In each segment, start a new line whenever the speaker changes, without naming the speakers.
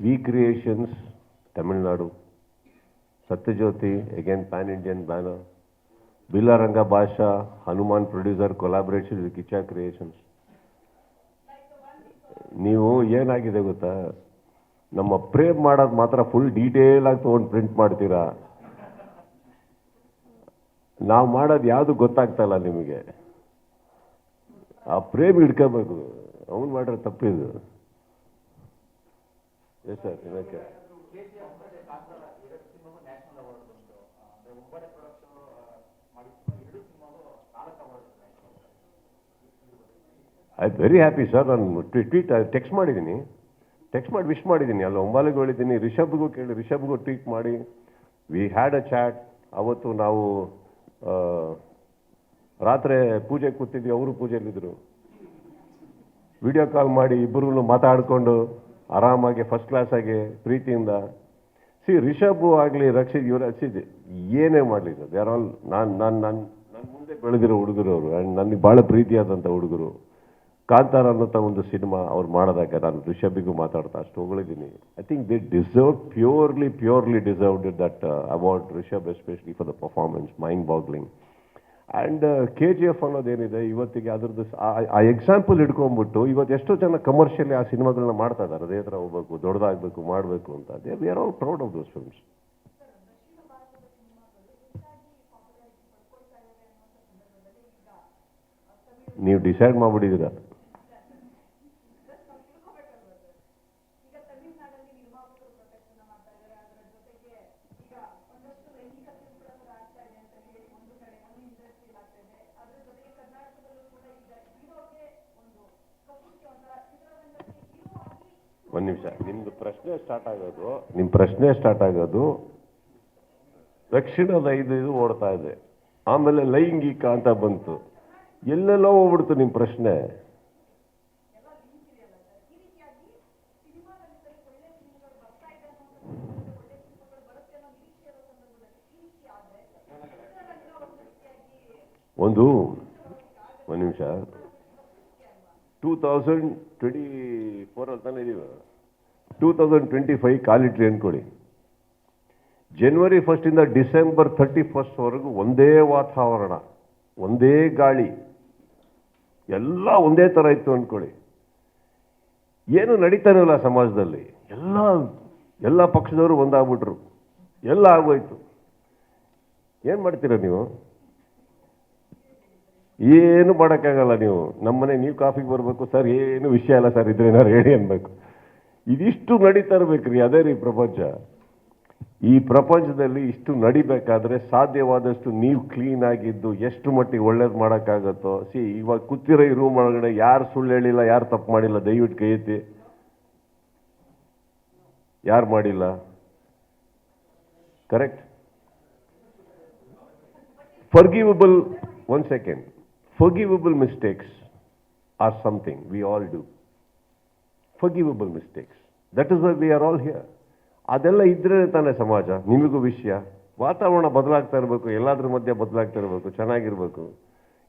V creations Tamil Nadu Sathya Jyothi again pan Indian banner Billa Ranga Baasha Hanuman producer collaboration with Kichcha creations ನೀವು ಏನಾಗಿದೆ ಗೊತ್ತಾ? ನಮ್ಮ ಪ್ರೇಮ್ ಮಾಡೋದು ಮಾತ್ರ full detail ಆಗಿ ತೊಗೊಂಡು ಪ್ರಿಂಟ್ ಮಾಡ್ತೀರಾ? ನಾವು ಮಾಡೋದು ಯಾವುದು ಗೊತ್ತಾಗ್ತಾಯಿಲ್ಲ ನಿಮಗೆ. ಆ ಪ್ರೇಮ್ ಹಿಡ್ಕೋಬೇಕು. ಅವನು ಮಾಡಿರೋ ತಪ್ಪಿದು ಎಸ್ ಸರ್ ಇದಕ್ಕೆ ಐ ವೆರಿ ಹ್ಯಾಪಿ ಸರ್ ನಾನು ಟ್ವೀಟ್ ಟೆಕ್ಸ್ಟ್ ಮಾಡಿದ್ದೀನಿ. ಟೆಕ್ಸ್ಟ್ ಮಾಡಿ ವಿಶ್ ಮಾಡಿದ್ದೀನಿ. ಅಲ್ಲ ಒಂಬಾಲಿಗೆ ಹೇಳಿದ್ದೀನಿ, ರಿಷಬ್ಗೂ ಕೇಳಿ, ರಿಷಬ್ಗೂ ಟ್ವೀಟ್ ಮಾಡಿ. ವಿ ಹ್ಯಾಡ್ ಅ ಚಾಟ್ ಅವತ್ತು ನಾವು ರಾತ್ರಿ ಪೂಜೆ ಕೂತಿದ್ವಿ, ಅವರು ಪೂಜೆಯಲ್ಲಿದ್ದರು. ವಿಡಿಯೋ ಕಾಲ್ ಮಾಡಿ ಇಬ್ಬರು ಮಾತಾಡಿಕೊಂಡು. ಆರಾಮಾಗಿ ಫಸ್ಟ್ ಕ್ಲಾಸಾಗಿ ಪ್ರೀತಿಯಿಂದ. ಸಿ ರಿಷಬ್ ಆಗಲಿ, ರಕ್ಷಿತ್ ಇವರು ಸಿ ಏನೇ ಮಾಡಲಿ ದೇ ಆರ್ ಆಲ್ ನಾನು ನಾನು ನನ್ನ ನನ್ನ ಮುಂದೆ ಬೆಳೆದಿರೋ ಹುಡುಗರು ಅವರು. ಆ್ಯಂಡ್ ನನಗೆ ಭಾಳ ಪ್ರೀತಿಯಾದಂಥ ಹುಡುಗರು. ಕಾಂತಾರ ಅನ್ನೋಂಥ ಒಂದು ಸಿನಿಮಾ ಅವ್ರು ಮಾಡೋದಾಗ ನಾನು ರಿಷಬಿಗೂ ಮಾತಾಡ್ತಾ ಅಷ್ಟು ಹೊಗಳಿದ್ದೀನಿ. I think they deserve purely purely deserved that award Rishab especially for the performance mind boggling and K G F ಅನ್ನೋದೇನಿದೆ, ಇವತ್ತಿಗೆ ಅದ್ರದ್ದು ಆ- ಎಕ್ಸಾಂಪಲ್ ಹಿಡ್ಕೊಂಡ್ಬಿಟ್ಟು ಇವತ್ತು ಎಷ್ಟೋ ಜನ ಕಮರ್ಷಿಯಲಿ ಆ ಸಿನಿಮಾಗಳನ್ನ ಮಾಡ್ತಾ ಇದ್ದಾರೆ. ಅದೇ ಥರ ಹೋಗ್ಬೇಕು ದೊಡ್ಡದಾಗಬೇಕು ಮಾಡಬೇಕು ಅಂತ. They we are all proud of those films ನೀವು ಡಿಸೈಡ್ ಮಾಡಿಬಿಟ್ಟಿದ್ದೀರಾ
ಈಗ ತಮಿಳ್ನಾಡಲ್ಲಿ ನಿರ್ಮಾಪಕರು ಪ್ರೊಟೆಕ್ಷನ್ ಮಾಡ್ತಾ ಇದ್ದಾರೆ ಅದರ ಜೊತೆಗೆ ಈಗ ಒಂದಷ್ಟು ಲೈಂಗಿಕ ಕಿರುಕುಳ ಆಗ್ತಾ ಇದೆ ಅಂತ ಹೇಳಿ ಒಂದು ಕಡೆ ಒಂದು ಇಂಡಸ್ಟ್ರಿ ಆಗ್ತಾ ಇದೆ ಅದ್ರ ಜೊತೆಗೆ ಕರ್ನಾಟಕದಲ್ಲೂ ಕೂಡ ಈಗ ಹೀರೋಗೆ ಒಂದು ಕಪೂರ್ಗೆ ಒಂಥರ ಚಿತ್ರರಂಗದಲ್ಲಿ ಹೀರೋ ಆಗಿ
ಒಂದು ನಿಮಿಷ. ನಿಮ್ದು ಪ್ರಶ್ನೆ ಸ್ಟಾರ್ಟ್ ಆಗೋದು. ನಿಮ್ಮ ಪ್ರಶ್ನೆ ಸ್ಟಾರ್ಟ್ ಆಗೋದು. ದಕ್ಷಿಣದ ಐದು ಇದು ಓಡ್ತಾ ಇದೆ. ಆಮೇಲೆ ಲೈಂಗಿಕ ಅಂತ ಬಂತು. ಎಲ್ಲೆಲ್ಲೋ ಹೋಗ್ಬಿಡ್ತು ನಿಮ್ಮ ಪ್ರಶ್ನೆ.
ಒಂದು
ಒಂದು ನಿಮಿಷ. ಟೂ ತೌಸಂಡ್ ಟ್ವೆಂಟಿ ಫೋರ್ ತಾನೇ ಇದ್ದೀವಿ ಟೂ ತೌಸಂಡ್ ಟ್ವೆಂಟಿ ಫೈವ್ ಕಾಲಿಟ್ರಿ ಅಂದ್ಕೊಳ್ಳಿ ಜನ್ವರಿ ಫಸ್ಟಿಂದ ಡಿಸೆಂಬರ್ ಥರ್ಟಿ ಫಸ್ಟ್ವರೆಗೂ ಒಂದೇ ವಾತಾವರಣ, ಒಂದೇ ಗಾಳಿ. ಎಲ್ಲ ಒಂದೇ ಥರ ಇತ್ತು ಅಂದ್ಕೊಳ್ಳಿ ಏನು ನಡೀತಾನೆ ಇಲ್ಲ ಸಮಾಜದಲ್ಲಿ. ಎಲ್ಲ ಎಲ್ಲ ಪಕ್ಷದವರು ಒಂದಾಗ್ಬಿಟ್ರು. ಎಲ್ಲ ಆಗೋಯ್ತು. ಏನು ಮಾಡ್ತೀರ ನೀವು? ಏನು ಮಾಡೋಕ್ಕಾಗಲ್ಲ ನೀವು. ನಮ್ಮನೆ ನೀವು ಕಾಫಿಗೆ ಬರಬೇಕು ಸರ್ ಏನು ವಿಷಯ ಇಲ್ಲ ಸರ್ ಇದ್ರೇನಾರು ಹೇಳಿ ಅನ್ಬೇಕು. ಇದಿಷ್ಟು ನಡೀತಾ ಇರ್ಬೇಕ್ರಿ ಅದೇ ರೀ ಪ್ರಪಂಚ. ಈ ಪ್ರಪಂಚದಲ್ಲಿ ಇಷ್ಟು ನಡಿಬೇಕಾದ್ರೆ ಸಾಧ್ಯವಾದಷ್ಟು ನೀವು ಕ್ಲೀನ್ ಆಗಿದ್ದು ಎಷ್ಟು ಮಟ್ಟಿಗೆ ಒಳ್ಳೇದು ಮಾಡೋಕ್ಕಾಗತ್ತೋ ಸಿ ಇವಾಗ ಕೂತಿರೋ ಈ ರೂಮ್ ಒಳಗಡೆ ಯಾರು ಸುಳ್ಳು ಹೇಳಿಲ್ಲ ಯಾರು ತಪ್ಪು ಮಾಡಿಲ್ಲ ದಯವಿಟ್ಟು ಕೈ ಯಾರು ಮಾಡಿಲ್ಲ? Correct forgivable one second, forgivable mistakes are something we all do. Forgivable mistakes. That is why we are all here. ಅದೆಲ್ಲ ಇದ್ರೇ ತಾನೇ ಸಮಾಜ ನಿಮಗೂ ವಿಷಯ ವಾತಾವರಣ ಬದಲಾಗ್ತಾ ಇರಬೇಕು, ಎಲ್ಲಾದ್ರ ಮಧ್ಯೆ ಬದಲಾಗ್ತಾ ಇರಬೇಕು, ಚೆನ್ನಾಗಿರ್ಬೇಕು,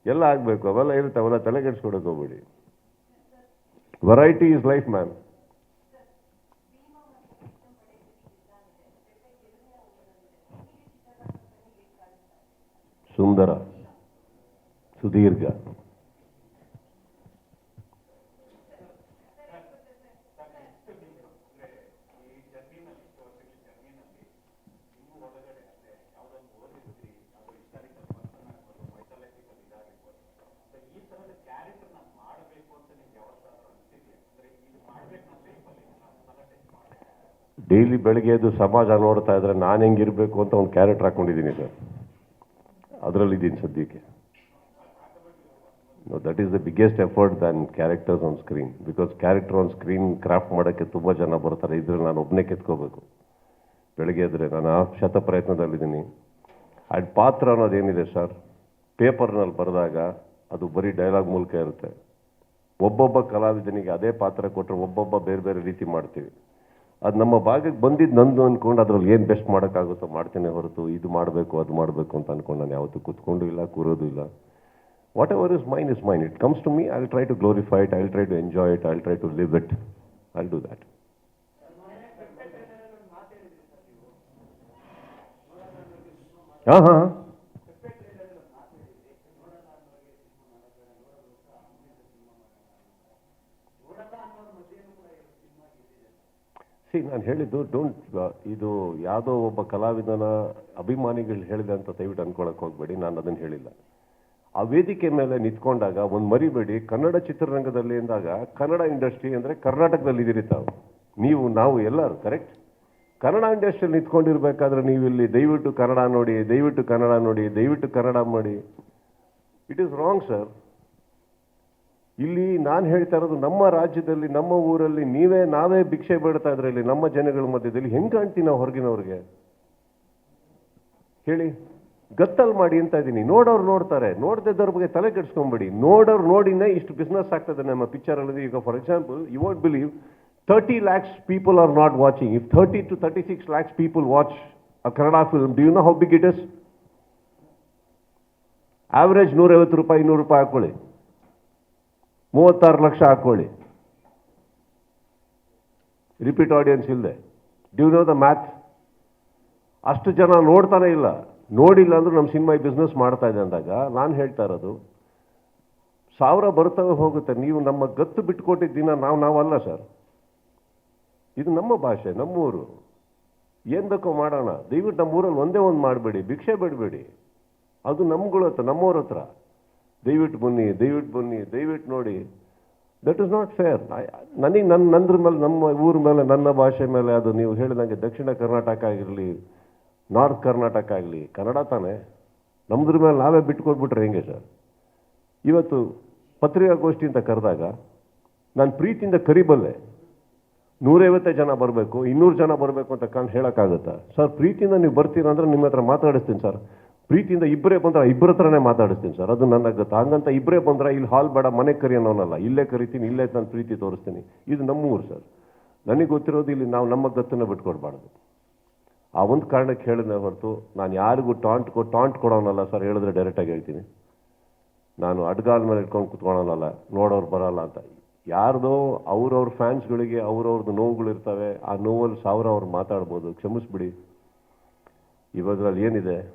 ಎಲ್ಲ ಆಗಬೇಕು, ಅವೆಲ್ಲ ಇರುತ್ತೆ, ಅವೆಲ್ಲ ತಲೆಗೆಡ್ಸ್ಕೊಡಕ್ಕೆ ಹೋಗ್ಬೇಡಿ ವೆರೈಟಿ ಇಸ್ ಲೈಫ್ ಮ್ಯಾಮ್ ಸುಂದರ ಸುದೀರ್ಘ. ಡೈಲಿ ಬೆಳಗ್ಗೆ ಎದ್ದು ಸಮಾಜ ನೋಡ್ತಾ ಇದ್ರೆ ನಾನು ಹೆಂಗಿರ್ಬೇಕು ಅಂತ ಒಂದು ಕ್ಯಾರೆಕ್ಟರ್ ಹಾಕೊಂಡಿದ್ದೀನಿ ಸರ್. ಅದರಲ್ಲಿದ್ದೀನಿ ಸದ್ಯಕ್ಕೆ. No that is the biggest effort than characters on screen because character on screen craft ಮಾಡೋಕ್ಕೆ ತುಂಬ ಜನ ಬರ್ತಾರೆ. ಇದ್ರೆ ನಾನು ಒಬ್ಬನೇ ಕೆತ್ಕೋಬೇಕು. ಬೆಳಗ್ಗೆ ಎದ್ರೆ ನಾನು ಆ ಶತ ಪ್ರಯತ್ನದಲ್ಲಿದ್ದೀನಿ ಆ್ಯಂಡ್ ಪಾತ್ರ ಅನ್ನೋದೇನಿದೆ ಸರ್? ಪೇಪರ್ನಲ್ಲಿ ಬರೆದಾಗ ಅದು ಬರೀ ಡೈಲಾಗ್ ಮೂಲಕ ಇರುತ್ತೆ. ಒಬ್ಬೊಬ್ಬ ಕಲಾವಿದನಿಗೆ ಅದೇ ಪಾತ್ರ ಕೊಟ್ಟರೆ ಒಬ್ಬೊಬ್ಬ ಬೇರೆ ಬೇರೆ ರೀತಿ ಮಾಡ್ತೀವಿ. ಅದು ನಮ್ಮ ಭಾಗಕ್ಕೆ ಬಂದಿದ್ದು ನಂದು ಅಂದ್ಕೊಂಡು ಅದ್ರಲ್ಲಿ ಏನು ಬೆಸ್ಟ್ ಮಾಡೋಕ್ಕಾಗುತ್ತೋ ಮಾಡ್ತೇನೆ ಹೊರತು, ಇದು ಮಾಡಬೇಕು, ಅದು ಮಾಡಬೇಕು ಅಂತ ಅಂದ್ಕೊಂಡು ನಾನು ಯಾವತ್ತೂ ಕೂತ್ಕೊಂಡು ಇಲ್ಲ ಕೂರೋದು ಇಲ್ಲ. whatever is mine is mine. It comes to me, I'll try to glorify it, I'll try to enjoy it, I'll try to live it. I'll do that. ಹಾಂ ಹಾಂ ಸಿ ನಾನು ಹೇಳಿದ್ದು ಡೋಂಟ್ ಇದು ಯಾವುದೋ ಒಬ್ಬ ಕಲಾವಿದನ ಅಭಿಮಾನಿಗಳು ಹೇಳಿದೆ ಅಂತ ದಯವಿಟ್ಟು ಅನ್ಕೊಳಕ್ಕೆ ಹೋಗಬೇಡಿ ನಾನು ಅದನ್ನು ಹೇಳಿಲ್ಲ ಆ ವೇದಿಕೆ ಮೇಲೆ ನಿಂತ್ಕೊಂಡಾಗ ಒಂದು ಮರಿಬೇಡಿ ಕನ್ನಡ ಚಿತ್ರರಂಗದಲ್ಲಿ ಅಂದಾಗ ಕನ್ನಡ ಇಂಡಸ್ಟ್ರಿ ಅಂದರೆ ಕರ್ನಾಟಕದಲ್ಲಿ ಇದ್ದೀರಿ ತಾವು ನೀವು, ನಾವು ಎಲ್ಲರೂ ಕರೆಕ್ಟ್ ಕನ್ನಡ ಇಂಡಸ್ಟ್ರಿಯಲ್ಲಿ ನಿಂತ್ಕೊಂಡಿರ್ಬೇಕಾದ್ರೆ ನೀವು ಇಲ್ಲಿ ದಯವಿಟ್ಟು ಕನ್ನಡ ನೋಡಿ, ದಯವಿಟ್ಟು ಕನ್ನಡ ನೋಡಿ, ದಯವಿಟ್ಟು ಕನ್ನಡ ಮಾಡಿ. ಇಟ್ ಈಸ್ ರಾಂಗ್ ಸರ್ ಇಲ್ಲಿ ನಾನು ಹೇಳ್ತಾ ಇರೋದು ನಮ್ಮ ರಾಜ್ಯದಲ್ಲಿ, ನಮ್ಮ ಊರಲ್ಲಿ ನೀವೇ, ನಾವೇ ಭಿಕ್ಷೆ ಬೇಡ್ತಾ ಇದ್ರೆ ಇಲ್ಲಿ ನಮ್ಮ ಜನಗಳ ಮಧ್ಯದಲ್ಲಿ ಹೆಂಗೆ ಕಾಣ್ತೀವಿ ನಾವು ಹೊರಗಿನವ್ರಿಗೆ? ಹೇಳಿ. ಗತ್ತಲ್ ಮಾಡಿ ಅಂತ ಇದ್ದೀನಿ. ನೋಡೋರು ನೋಡ್ತಾರೆ. ನೋಡ್ದಿದ್ದವ್ರ ಬಗ್ಗೆ ತಲೆ ಕೆಡಿಸ್ಕೊಂಬೇಡಿ. ನೋಡೋರು ನೋಡಿನೇ ಇಷ್ಟು ಬಿಸ್ನೆಸ್ ಆಗ್ತದೆ ನಮ್ಮ ಪಿಕ್ಚರ್ ಅಲ್ಲಿ ಈಗ for example you want believe thirty lakhs people are not watching if thirty to thirty six lakhs people watch a Kannada film do you know how big it is average ನೂರೈವತ್ತು ರೂಪಾಯಿ, ಇನ್ನೂರು ರೂಪಾಯಿ ಹಾಕೊಳ್ಳಿ. ಮೂವತ್ತಾರು ಲಕ್ಷ ಹಾಕೊಳ್ಳಿ. Repeat audience ಇಲ್ಲದೆ due know the math ಅಷ್ಟು ಜನ ನೋಡ್ತಾನೆ ಇಲ್ಲ. ನೋಡಿಲ್ಲ ಅಂದ್ರೆ ನಮ್ಮ ಸಿನಿಮಾ ಬಿಸ್ನೆಸ್ ಮಾಡ್ತಾ ಇದೆ ಅಂದಾಗ ನಾನು ಹೇಳ್ತಾ ಇರೋದು, ಸಾವಿರ ಬರ್ತವೆ ಹೋಗುತ್ತೆ, ನೀವು ನಮ್ಮ ಗತ್ತು ಬಿಟ್ಕೊಟ್ಟಿದ್ದ ದಿನ ನಾವು ನಾವಲ್ಲ ಸರ್ ಇದು ನಮ್ಮ ಭಾಷೆ, ನಮ್ಮೂರು. ಬೇಕೋ ಮಾಡೋಣ, ದಯವಿಟ್ಟು ನಮ್ಮ ಊರಲ್ಲಿ ಒಂದೇ ಒಂದು ಮಾಡಬೇಡಿ, ಭಿಕ್ಷೆ ಬಿಡಬೇಡಿ. ಅದು ನಮ್ಗಳ ಹತ್ರ, ನಮ್ಮವ್ರ ಹತ್ರ. ದಯವಿಟ್ಟು ಬನ್ನಿ ದಯವಿಟ್ಟು ಬನ್ನಿ, ದಯವಿಟ್ಟು ನೋಡಿ. ದಟ್ ಇಸ್ ನಾಟ್ ಫೇರ್ ನನಗೆ ನನ್ನ ನಂದ್ರ ಮೇಲೆ, ನಮ್ಮ ಊರ ಮೇಲೆ, ನನ್ನ ಭಾಷೆ ಮೇಲೆ ಅದು ನೀವು ಹೇಳಿದಂಗೆ ದಕ್ಷಿಣ ಕರ್ನಾಟಕ ಆಗಿರಲಿ ನಾರ್ತ್ ಕರ್ನಾಟಕ ಆಗಲಿ, ಕನ್ನಡ ತಾನೇ ನಮ್ಮದ್ರ ಮೇಲೆ ನಾವೇ ಬಿಟ್ಕೊಟ್ಬಿಟ್ರೆ ಹೆಂಗೆ ಸರ್? ಇವತ್ತು ಪತ್ರಿಕಾಗೋಷ್ಠಿ ಅಂತ ಕರೆದಾಗ ನಾನು ಪ್ರೀತಿಯಿಂದ ಕರಿಬಲ್ಲೆ. ನೂರೈವತ್ತೇ ಜನ ಬರಬೇಕು, ಇನ್ನೂರು ಜನ ಬರಬೇಕು ಅಂತ ಕಾಣ್ ಹೇಳೋಕ್ಕಾಗುತ್ತಾ? ಸರ್, ಪ್ರೀತಿಯಿಂದ ನೀವು ಬರ್ತೀರಾ ಅಂದರೆ ನಿಮ್ಮ ಹತ್ರ ಮಾತಾಡಿಸ್ತೀನಿ ಸರ್. ಪ್ರೀತಿಯಿಂದ ಇಬ್ಬರೇ ಬಂದ್ರೆ ಇಬ್ಬರ ಹತ್ರನೇ ಮಾತಾಡಿಸ್ತೀನಿ ಸರ್. ಅದು ನನ್ನ ಗೊತ್ತು ಹಂಗಂತ ಇಬ್ಬರೇ ಬಂದ್ರೆ ಇಲ್ಲಿ ಹಾಲ್ ಬೇಡ, ಮನೆ ಕರಿ ಅನ್ನೋನಲ್ಲ ಇಲ್ಲೇ ಕರಿತೀನಿ, ಇಲ್ಲೇ ನಾನು ಪ್ರೀತಿ ತೋರಿಸ್ತೀನಿ. ಇದು ನಮ್ಮೂರು ಸರ್. ನನಗೆ ಗೊತ್ತಿರೋದು ಇಲ್ಲಿ ನಾವು ನಮ್ಮ ಗತ್ತನ್ನು ಬಿಟ್ಕೊಡ್ಬಾರ್ದು. ಆ ಒಂದು ಕಾರಣಕ್ಕೆ ಹೇಳಿದೆ ಹೊರತು ನಾನು ಯಾರಿಗೂ ಟಾಂಟ್ ಕೊ ಟಾಂಟ್ ಕೊಡೋನಲ್ಲ ಸರ್ ಹೇಳಿದ್ರೆ ಡೈರೆಕ್ಟಾಗಿ ಹೇಳ್ತೀನಿ. ನಾನು ಅಡ್ಗಾಲ ಮೇಲೆ ಇಟ್ಕೊಂಡು ಕುತ್ಕೊಳೋನಲ್ಲ ನೋಡೋರು ಬರಲ್ಲ ಅಂತ. ಯಾರ್ದೋ ಅವ್ರವ್ರ ಫ್ಯಾನ್ಸ್ಗಳಿಗೆ ಅವ್ರವ್ರದ್ದು ನೋವುಗಳಿರ್ತವೆ ಆ ನೋವಲ್ಲಿ ಸಾವಿರ ಅವ್ರು ಮಾತಾಡ್ಬೋದು. ಕ್ಷಮಿಸ್ಬಿಡಿ. ಇವಾಗಲ್ಲಿ ಏನಿದೆ?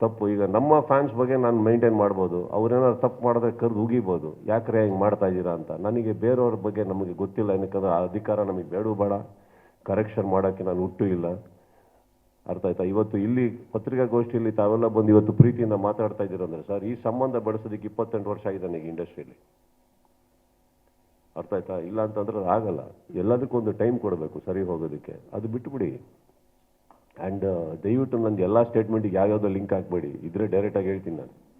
ತಪ್ಪು. ಈಗ ನಮ್ಮ ಫ್ಯಾನ್ಸ್ ಬಗ್ಗೆ ನಾನು ಮೈಂಟೈನ್ ಮಾಡ್ಬೋದು. ಅವ್ರೇನಾದ್ರು ತಪ್ಪು ಮಾಡಿದ್ರೆ ಕರೆದು ಉಗಿಬೋದು. ಯಾಕ್ರೆ ಹಿಂಗೆ ಮಾಡ್ತಾ ಇದ್ದೀರಾ ಅಂತ. ನನಗೆ ಬೇರೆಯವ್ರ ಬಗ್ಗೆ ನಮಗೆ ಗೊತ್ತಿಲ್ಲ. ಏನಕ್ಕಂದ್ರೆ ಆ ಅಧಿಕಾರ ನಮಗೆ ಬೇಡ ಬೇಡ. ಕರೆಕ್ಷನ್ ಮಾಡೋಕ್ಕೆ ನಾನು ಹುಟ್ಟು ಇಲ್ಲ. ಅರ್ಥ ಆಯ್ತಾ? ಇವತ್ತು ಇಲ್ಲಿ ಪತ್ರಿಕಾಗೋಷ್ಠಿಯಲ್ಲಿ ತಾವೆಲ್ಲ ಬಂದು ಇವತ್ತು ಪ್ರೀತಿಯಿಂದ ಮಾತಾಡ್ತಾ ಇದ್ದೀರ ಅಂದ್ರೆ, ಸರ್, ಈ ಸಂಬಂಧ ಬೆಳೆಸೋದಕ್ಕೆ ಇಪ್ಪತ್ತೆಂಟು ವರ್ಷ ಆಗಿದೆ ನನಗೆ ಇಂಡಸ್ಟ್ರಿಯಲ್ಲಿ. ಅರ್ಥ ಆಯ್ತಾ? ಇಲ್ಲ ಅಂತಂದ್ರೆ ಆಗಲ್ಲ. ಎಲ್ಲದಕ್ಕೂ ಒಂದು ಟೈಮ್ ಕೊಡಬೇಕು ಸರಿ ಹೋಗೋದಕ್ಕೆ. ಅದು ಬಿಟ್ಬಿಡಿ. ಆ್ಯಂಡ್ ದಯವಿಟ್ಟು ನಂದು ಎಲ್ಲ ಸ್ಟೇಟ್ಮೆಂಟಿಗೆ ಯಾವ್ಯಾವುದೋ ಲಿಂಕ್ ಹಾಕ್ಬೇಡಿ. ಇದ್ರೆ ಡೈರೆಕ್ಟಾಗಿ ಹೇಳ್ತೀನಿ ನಾನು.